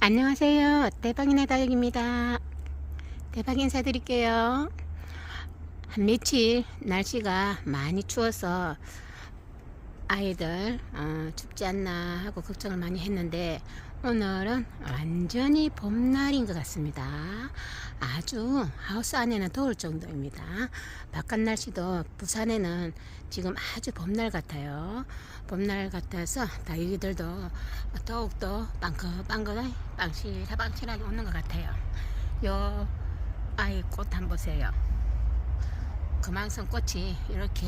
안녕하세요. 대박이네 다육입니다. 대박 인사드릴게요. 한 며칠 날씨가 많이 추워서 아이들 어, 춥지 않나 하고 걱정을 많이 했는데 오늘은 완전히 봄날인 것 같습니다. 아주 하우스 안에는 더울 정도입니다. 바깥 날씨도 부산에는 지금 아주 봄날 같아요. 봄날 같아서 다육이들도 더욱더 빵긋빵긋 빵실빵실하게 오는 것 같아요. 요 아이 꽃 한번 보세요. 금황선 꽃이 이렇게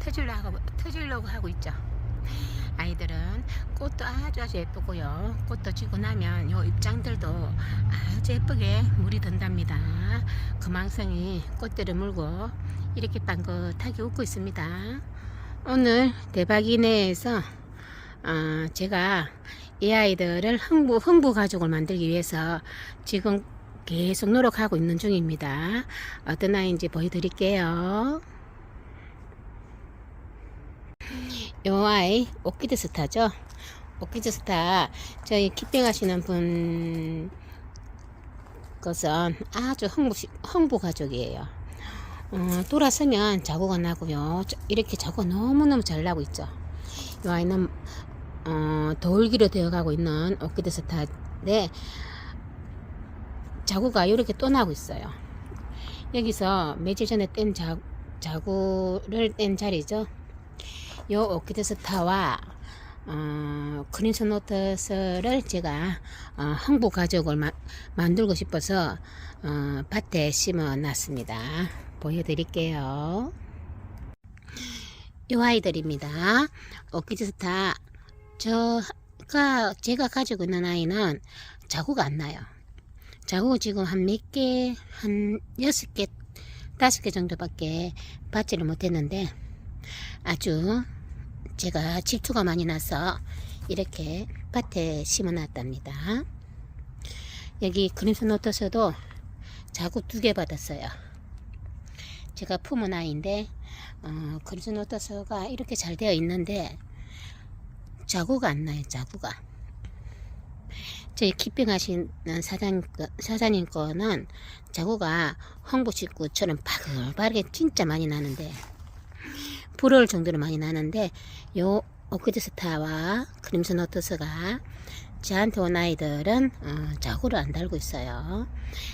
터지려고 하고, 터지려고 하고 있죠. 아이들은 꽃도 아주 아주 예쁘고요. 꽃도 지고 나면 요 입장들도 아주 예쁘게 물이 든답니다. 금황성이 꽃들을 물고 이렇게 빵긋하게 웃고 있습니다. 오늘 대박이네에서 어, 제가 이 아이들을 흥부, 흥부 가족을 만들기 위해서 지금 계속 노력하고 있는 중입니다. 어떤 아이인지 보여드릴게요. 요 아이 오키드 스타죠. 오키드 스타 저희 키핑 하시는 분 것은 아주 흥부, 흥부 가족이에요. 어, 돌아서면 자국가 나고요. 저- 이렇게 자국가 너무너무 잘 나고 있죠. 이 아이는 어, 돌기로 되어가고 있는 오키드 스타인데 자구가 이렇게 또 나고 있어요. 여기서 며칠 전에 뗀 자, 자구를 뗀 자리죠. 요 오키드 스타와 어, 크림슨 노트스를 제가 어, 항복 가족을 마- 만들고 싶어서 어, 밭에 심어 놨습니다. 보여드릴게요. 요 아이들입니다. 오키드 스타 저가 제가 가지고 있는 아이는 자국 안 나요. 자국 지금 한 몇 개, 한 여섯 개, 다섯 개 정도밖에 받지를 못했는데 아주 제가 질투가 많이 나서 이렇게 밭에 심어 놨답니다. 여기 그림선 노트서도 자국 두개 받았어요. 제가 품은 아이인데 어, 그림선 노트서가 이렇게 잘 되어 있는데 자구가 안 나요, 자구가. 저희 키핑 하시는 사장님, 거- 사장님 거는 자구가 홍보식구처럼 바글바르게 진짜 많이 나는데, 부러울 정도로 많이 나는데, 요 오키드 스타와 크림슨 노트스가 저한테 온 아이들은 어, 자구를 안 달고 있어요.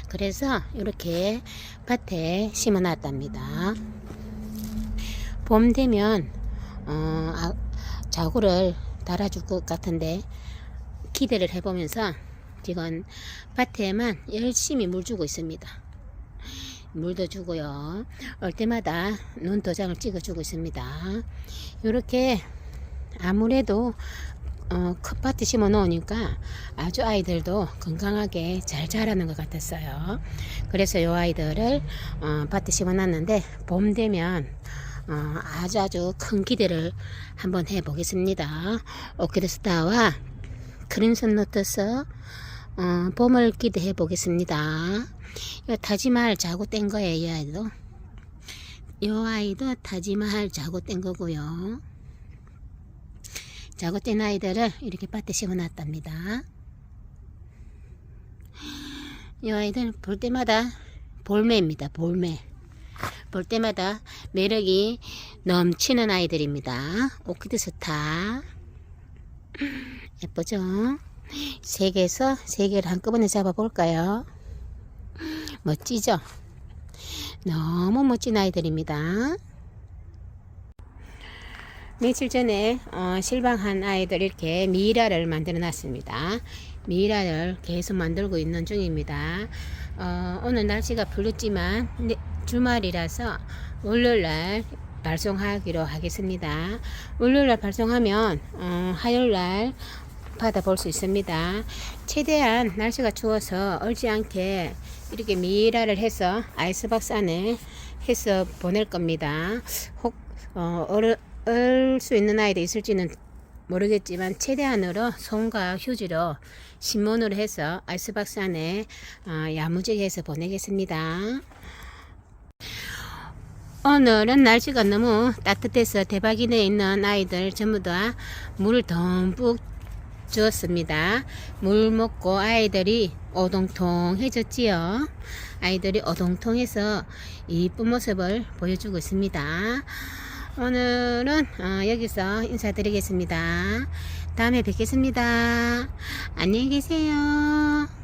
그래서 이렇게 밭에 심어 놨답니다. 봄 되면, 어, 아, 자구를 달아줄 것 같은데 기대를 해보면서 지금 밭에만 열심히 물 주고 있습니다. 물도 주고요. 올 때마다 눈 도장을 찍어주고 있습니다. 이렇게 아무래도 어, 컵밭에 심어 놓으니까 아주 아이들도 건강하게 잘 자라는 것 같았어요. 그래서 이 아이들을 어, 밭에 심어 놨는데 봄 되면 어, 아주 아주 큰 기대를 한번 해보겠습니다. 오키드 스타와 크림슨 노트스 어, 봄을 기대해 보겠습니다. 이거 타지말 자고 뗀 거예요, 이 아이도. 이 아이도 타지말 자고 뗀 거고요. 자고 뗀 아이들을 이렇게 밭에 심어놨답니다. 이 아이들 볼 때마다 볼매입니다, 볼매. 볼 때마다 매력이 넘치는 아이들입니다. 오키드 스타. 예쁘죠? 세 개에서 세 개를 한꺼번에 잡아볼까요? 멋지죠? 너무 멋진 아이들입니다. 며칠 전에 어, 실방한 아이들 이렇게 미라를 만들어 놨습니다. 미라를 계속 만들고 있는 중입니다. 어, 오늘 날씨가 풀렸지만 네, 주말이라서 월요일날 발송하기로 하겠습니다. 월요일날 발송하면 어, 화요일날 받아볼 수 있습니다. 최대한 날씨가 추워서 얼지 않게 이렇게 미라를 해서 아이스박스 안에 해서 보낼 겁니다. 혹 어, 얼, 얼수 있는 아이도 있을지는 모르겠지만 최대한으로 손과 휴지로 신문으로 해서 아이스박스 안에 어, 야무지게 해서 보내겠습니다. 오늘은 날씨가 너무 따뜻해서 대박이네 있는 아이들 전부 다 물을 듬뿍 주었습니다. 물 먹고 아이들이 오동통해졌지요. 아이들이 오동통해서 이쁜 모습을 보여주고 있습니다. 오늘은 어, 여기서 인사드리겠습니다. 다음에 뵙겠습니다. 안녕히 계세요.